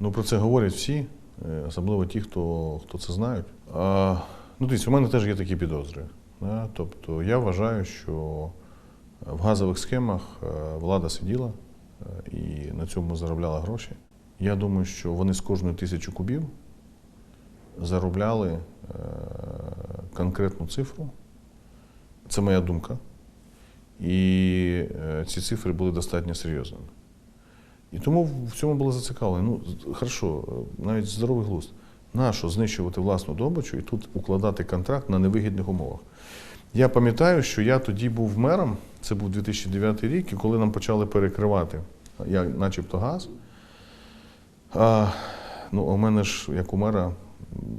Ну, про це говорять всі, е, особливо ті, хто, хто це знають. А, ну, дивіться, у мене теж є такі підозри. Да? Тобто я вважаю, що в газових схемах е, влада сиділа е, і на цьому заробляла гроші. Я думаю, що вони з кожної тисячі кубів заробляли е, конкретну цифру. Це моя думка. І е, ці цифри були достатньо серйозними. І тому в цьому було зацікавлено. Ну, хорошо, навіть здоровий глузд. Нащо знищувати власну добичу і тут укладати контракт на невигідних умовах? Я пам'ятаю, що я тоді був мером, це був 2009 рік, і коли нам почали перекривати, я, начебто, газ. А, ну, у мене ж, як у мера,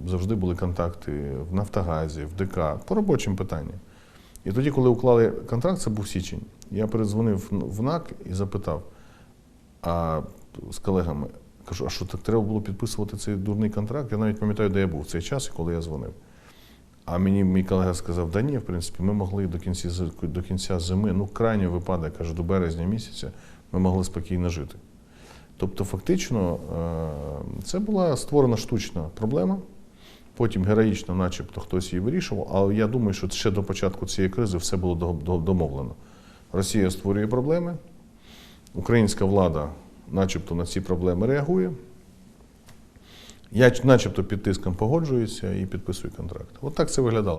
завжди були контакти в Нафтогазі, в ДК по робочим питанням. І тоді, коли уклали контракт, це був січень, я передзвонив в НАК і запитав а, з колегами, кажу, а що так треба було підписувати цей дурний контракт? Я навіть пам'ятаю, де я був в цей час, коли я дзвонив. А мені мій колега сказав, да ні, в принципі, ми могли до кінця, до кінця зими, ну, крайній випадок, каже, до березня місяця, ми могли спокійно жити. Тобто, фактично, е, це була створена штучна проблема. Потім героїчно, начебто, хтось її вирішував, але я думаю, що ще до початку цієї кризи все було до- до- домовлено. Росія створює проблеми, українська влада, начебто, на ці проблеми реагує. Я, начебто, під тиском погоджуюся і підписую контракт. От так це виглядало.